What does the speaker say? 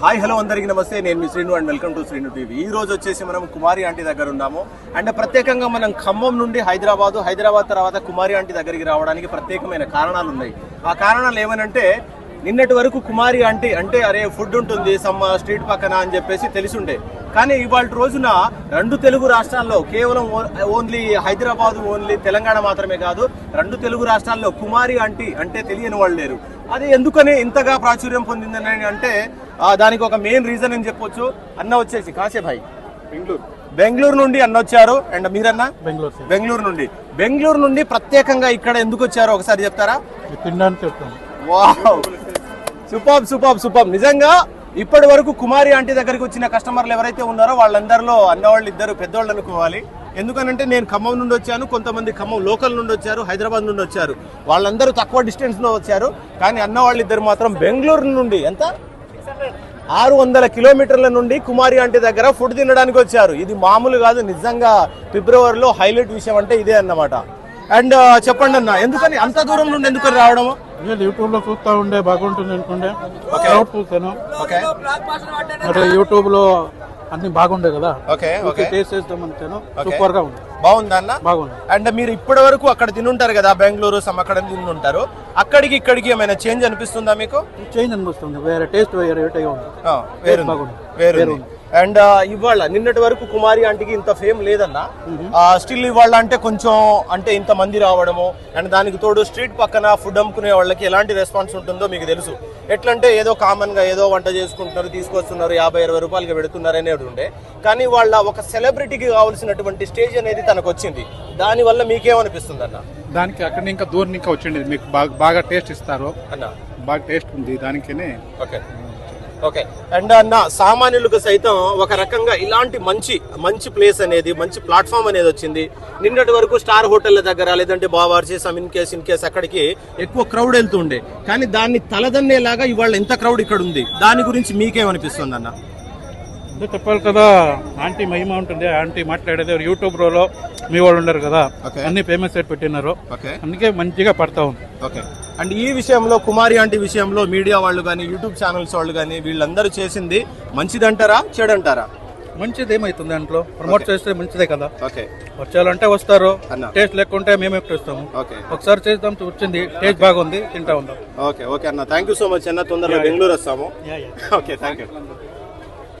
Hi hello అందరికీ నమస్తే. నేను మీ Srinu and welcome to Srinu TV. ఈ రోజు వచ్చేసి మనం కుమారి ఆంటీ దగ్గర ఉన్నాము. అండ్ ప్రత్యేకంగా మనం ఖమ్మం నుండి హైదరాబాదు హైదరాబాద్ తర్వాత కుమారి ఆంటీ దగ్గరికి రావడానికి ప్రత్యేకమైన కారణాలు ఉన్నాయి. ఆ కారణాలు ఏమనంటే నిన్నటి వరకు కుమారి ఆంటీ అంటే అరే ఫుడ్ ఉంటుంది సమ్ స్ట్రీట్ పక్కన అని చెప్పేసి తెలిసుండే. కానీ ఇవాళ రోజున రెండు తెలుగు రాష్ట్రాల్లో కేవలం ఓన్లీ హైదరాబాద్ ఓన్లీ తెలంగాణ మాత్రమే కాదు రెండు తెలుగు రాష్ట్రాల్లో కుమారి ఆంటీ అంటే తెలియని వాళ్ళు లేరు. అది ఎందుకని ఇంతగా ప్రాచుర్యం పొందిందని అంటే దానికి ఒక మెయిన్ రీజన్ అని చెప్పొచ్చు. అన్న వచ్చేసి కాసే భాయ్. బెంగళూరు. బెంగళూరు నుండి అన్న వచ్చారు. అండ్ మీరన్నా? బెంగళూరు బెంగళూరు నుండి. బెంగళూరు నుండి ప్రత్యేకంగా ఇక్కడ ఎందుకు వచ్చారో ఒకసారి చెప్తారా? తినడానికి చెప్తాను. వావ్! Super super super. నిజంగా ఇప్పటి వరకు కుమారి ఆంటీ దగ్గరికి వచ్చిన కస్టమర్లు ఎవరైతే ఉన్నారో వాళ్ళందరిలో అన్నవాళ్ళు ఇద్దరు పెద్దవాళ్ళు అనుకోవాలి. ఎందుకనంటే నేను ఖమ్మం నుండి వచ్చాను కొంతమంది ఖమ్మం లోకల్ నుండి వచ్చారు హైదరాబాద్ నుండి వచ్చారు. వాళ్ళందరూ తక్కువ డిస్టెన్స్లో వచ్చారు. కానీ అన్నవాళ్ళు ఇద్దరు మాత్రం బెంగళూరు నుండి ఎంత? ఆరు వందల కిలోమీటర్ల నుండి కుమారి ఆంటీ దగ్గర ఫుడ్ తినడానికి వచ్చారు. ఇది మామూలు కాదు నిజంగా ఫిబ్రవరిలో హైలైట్ విషయం అంటే ఇదే అన్నమాట. అండ్ చెప్పండి అన్న ఎందుకని అంత దూరం నుండి ఎందుకని రావడము? నేను యూట్యూబ్లో చూస్తా ఉండే బాగుంటుంది అనుకుంటే. క్రౌడ్ చూసాను మరి యూట్యూబ్లో అన్ని బాగుండే కదా. Okay okay. టేస్ట్ చేద్దాం సూపర్గా ఉంది. బాగుందా అన్న? బాగుంది. అండ్ మీరు ఇప్పటి వరకు అక్కడ తినుంటారు కదా బెంగళూరు సమ్ అక్కడ తినుంటారు. అక్కడికి ఇక్కడికి ఏమైనా చేంజ్ అనిపిస్తుందా మీకు? చేంజ్ అనిపిస్తుంది. వేరే టేస్ట్ వేరే ఉంది. ఆ, వేరుంది. బాగుంది. వేరుంది. అండ్ ఇవాళ నిన్నటి వరకు కుమారి ఆంటీకి ఇంత ఫేమ్ లేదన్న. స్టిల్ ఇవాళ అంటే కొంచెం అంటే ఇంత మంది రావడము అండ్ దానికి తోడు స్ట్రీట్ పక్కన ఫుడ్ అమ్ముకునే వాళ్ళకి ఎలాంటి రెస్పాన్స్ ఉంటుందో మీకు తెలుసు. ఎట్లంటే ఏదో కామన్గా ఏదో వంట చేసుకుంటున్నారు తీసుకొస్తున్నారు యాభై అరవై రూపాయలకి పెడుతున్నారు అనేది ఉండే. కానీ వాళ్ళ ఒక సెలబ్రిటీకి కావాల్సినటువంటి స్టేజ్ అనేది తనకు వచ్చింది. దాని వల్ల మీకేమనిపిస్తుంది అన్న దానికి అక్కడ ఇంకా దూరం ఇంకా వచ్చిండేది మీకు బాగా బాగా టేస్ట్ ఇస్తారు? అన్న. బాగా టేస్ట్ ఉంది దానికనే. ఓకే. ఓకే. అండ్ అన్న సామాన్యులకు సైతం ఒక రకంగా ఇలాంటి మంచి మంచి ప్లేస్ అనేది మంచి ప్లాట్ఫామ్ అనేది వచ్చింది. నిన్నటి వరకు స్టార్ హోటళ్ళ దగ్గర లేదంటే Bawarchi some in case in case అక్కడికి ఎక్కువ క్రౌడ్ వెళ్తుండే. కానీ దాన్ని తలదన్నేలాగా ఇవాళ ఎంత క్రౌడ్ ఇక్కడ ఉంది. దాని గురించి మీకేమనిపిస్తుంది అన్న? అదే చెప్పాలి కదా ఆంటీ మహిమ ఉంటుంది. ఆంటీ మాట్లాడేది యూట్యూబ్లో మీ వాళ్ళు ఉండరు కదా. అన్ని ఫేమస్ సైడ్ పెట్టినారు. ఓకే. అందుకే మంచిగా పడతా ఉంది. ఓకే. అండ్ ఈ విషయంలో కుమారి ఆంటీ విషయంలో మీడియా వాళ్ళు కానీ యూట్యూబ్ ఛానల్స్ వాళ్ళు కానీ వీళ్ళందరూ చేసింది మంచిదంటారా చెడంటారా? మంచిది ఏమైతుంది దాంట్లో? ప్రమోట్ చేస్తే మంచిదే కదా. ఓకే. వచ్చాలంటే వస్తారు. టేస్ట్ లేకుంటే మేమే చేస్తాము. ఓకే. ఒకసారి చేద్దాం వచ్చింది. టేస్ట్ బాగుంది తింటా ఉందాం ఓకే ఓకే అన్న. థ్యాంక్ యూ సో మచ్ అన్న. తొందరగా బెంగళూరు వస్తాము. Okay thank you